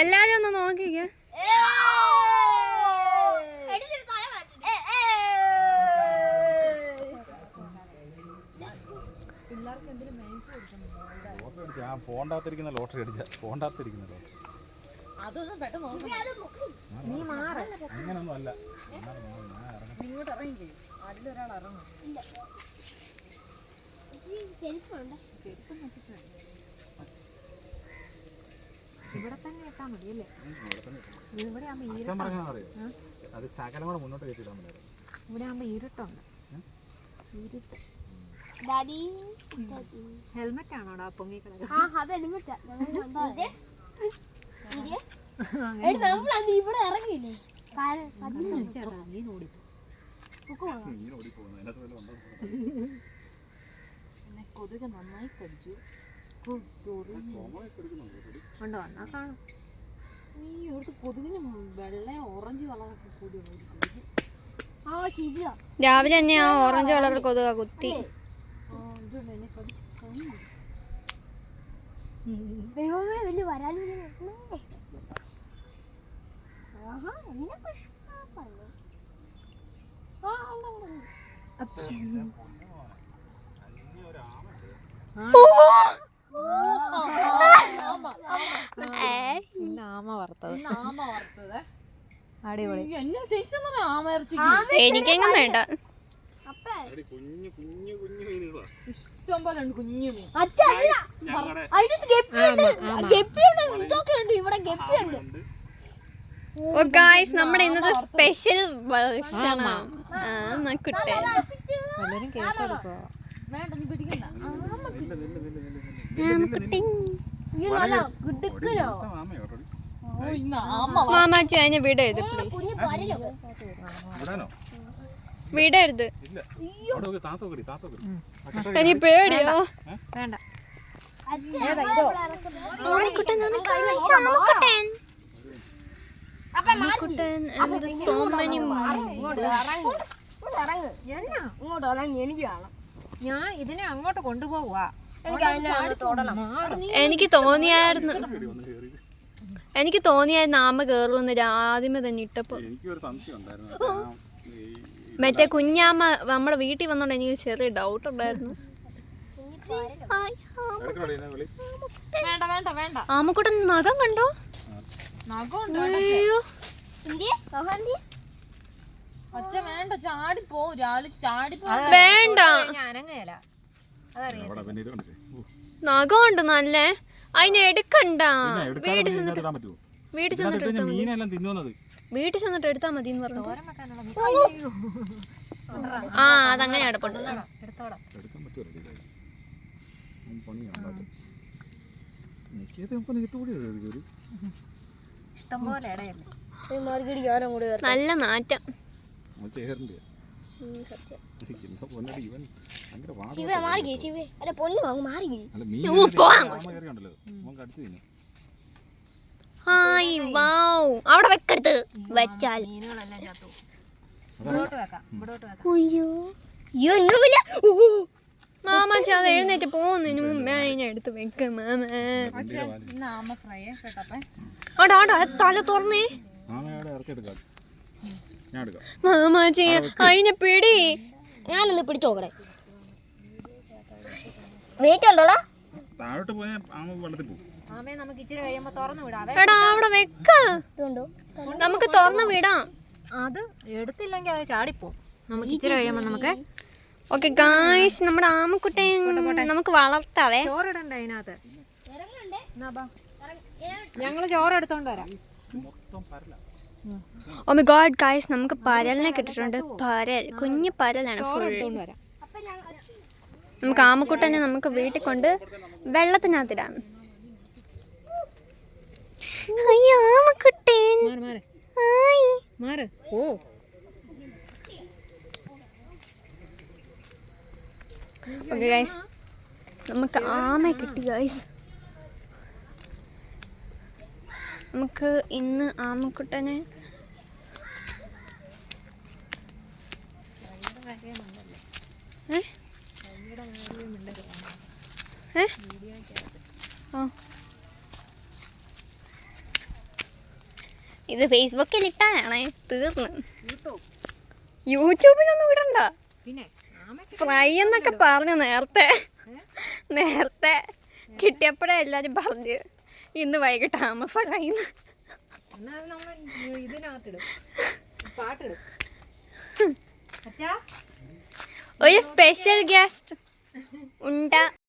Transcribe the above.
എല്ലാരും ഒന്ന് നോക്കിക്കേ. ഫോണിനകത്തിരിക്കുന്ന ലോട്ടറി അടിച്ച ഫോണിനകത്തിരിക്കുന്ന ലോട്ടറി അങ്ങനൊന്നും ഞാൻ ഇറങ്ങാം. നീ ഇങ്ങോട്ട് ഇറങ്ങി ചെയ്യും അതിലൊരാൾ ഇറങ്ങും ഇവിടെ തന്നെ എത്താൻ മതി ഇവിടെ ആകുമ്പോ അറിയോ അത് ശകലം കൂടെ മുന്നോട്ട് കയറ്റിയിടാൻ പറ്റും. ഇവിടെ ആകുമ്പോ ഇരുട്ടുണ്ട് ഇരുട്ട്. ഡാഡി. ഹെൽമെറ്റ് ആണോടാ പൊങ്ങി കിടക്കുന്നത് ആ അത് ഹെൽമെറ്റാ. നമ്മളന്ന് ഇവിടെ ഇറങ്ങിയില്ലേ? നീ എന്നെ കൊതുക് നന്നായി കടിച്ചു? ഉണ്ടോ എന്നാ കാണും. ഈ ഇവിടുത്തെ കൊതുകിന് വെള്ള ഓറഞ്ച് കളറൊക്കെ കൂടി രാവിലെ തന്നെ ആ ഓറഞ്ച് കളർ കൊതുക കുത്തി. ദൈവമേ വലിയ ആഹാ എന്നെ ആ ഉണ്ട്, ഉണ്ട്, ഉണ്ട്. ഇന്ന് ആമ വറുത്തത് ആമ വറുത്തത് അടിപൊളി. എന്നെ ടേസ്റ്റ് ആമ ഇറച്ചി എനിക്കെങ്ങും വേണ്ട ഇഷ്ടം പോലെ ഉണ്ട് കുഞ്ഞു മീൻ. ഗപ്പിയുണ്ട്. ഇവിടെ ഗപ്പിയുണ്ട്. ഓ ഗായ്സ് നമ്മുടെ ഇന്നത്തെ സ്പെഷ്യൽ ഭക്ഷണം. വേണ്ട നീ പിടിക്കണ്ട. ആമ മാമാച്ചി അതിനെ വിടരുത് പ്ലീസ് വിടരുത് എനിക്ക് പേടിയോ. വേണ്ട. ഇങ്ങോട്ട് ഇറങ്ങി. എനിക്ക് കാണാം ഞാൻ ഇതിനെ അങ്ങോട്ട് കൊണ്ടുപോവാ. എനിക്ക് തോന്നിയായിരുന്നു. എനിക്ക് തോന്നിയായിരുന്നു ആമ കയറുമെന്ന് ആദ്യമേ തന്നെ ഇട്ടപ്പോ. മറ്റേ കുഞ്ഞാമ്മ നമ്മുടെ വീട്ടിൽ വന്നോണ്ട് എനിക്ക് ചെറിയ ഡൗട്ട് ഉണ്ടായിരുന്നു. ആമക്കൂട്ടം ആമക്കുട്ടൻ നഖം കണ്ടോ? അയ്യോ. ചാടി വേണ്ട ചാടിപ്പോ രാവിലെ ചാടിപ്പോ വേണ്ട. നഖമുണ്ട് നല്ലേ അതിനെ എടുക്കണ്ട വീട്ടിൽ ചെന്നിട്ട് വീട്ടിൽ ചെന്നിട്ട് എടുത്താൽ മതി വീട്ടിൽ ചെന്നിട്ട് എടുത്താൽ മതി എന്ന് പറഞ്ഞു ആ അതങ്ങനെ അടപ്പുണ്ട് നല്ല നാറ്റം അവിടെ വെക്കരുത് വെച്ചാൽ. മീനുകളെല്ലാം ചത്തു ഇവിടോട്ട് വെക്കാം ഇവിടോട്ട് വെക്കാം. അയ്യോ. അയ്യോ ഒന്നുമില്ല മാമാച്ചി അത് എഴുന്നേറ്റ് പോകുന്നതിന് മുമ്പേ അതിനെ എടുത്ത് വെക്ക മാമ. ആടാ ആടാ തല തുറന്നേ. മാമാച്ചി അതിനെ പിടി. ഞാനൊന്ന് പിടിച്ചു നോക്കണേ വെയിറ്റ് ഉണ്ടോടാ? താഴോട്ട് പോയാൽ ആമ വെള്ളത്തിൽ പോകും. എടാ അവിടെ വെക്ക. ഇതുണ്ടോ? നമുക്ക് തുറന്ന് വിടാം. അത് എടുത്തില്ലെങ്കിൽ അത് ചാടിപ്പോ നമുക്ക് ഇച്ചിരി കഴിയുമ്പോ നമുക്ക് ഓക്കെ ഗായ്സ് നമ്മുടെ ആമക്കുട്ടൻ നമുക്ക് വളർത്താവേ. ചോറിടണ്ട അതിനകത്ത്. ഞങ്ങൾ ചോറ് എടുത്തോണ്ട് വരാം. ഓ മൈ ഗോഡ് ഗായ്സ് നമുക്ക് പരലിനെ കിട്ടിയിട്ടുണ്ട്. പരൽ കുഞ്ഞു പരലാണ് നമുക്ക് ആമക്കുട്ടനെ നമുക്ക് വീട്ടിൽ കൊണ്ട് വെള്ളത്തിനകത്തിടാം. ആമക്കുട്ടൻ ഓ. ഓക്കെ ഗൈസ് നമുക്ക് ആമ കിട്ടി ഗൈസ് നമുക്ക് ഇന്ന് ആമക്കുട്ടനെ. ഇത് ഫേസ്ബുക്കിൽ ഇട്ടാനാണ് തീർന്ന്. യൂട്യൂബിലൊന്നും ഇടണ്ട. പിന്നെ ഫ്രൈ എന്നൊക്കെ പറഞ്ഞു നേരത്തെ. നേരത്തെ കിട്ടിയപ്പോഴേ എല്ലാരും പറഞ്ഞു. ഇന്ന് വൈകിട്ട് ആമ ഒരു സ്പെഷ്യൽ ഗസ്റ്റ് ഉണ്ടാ.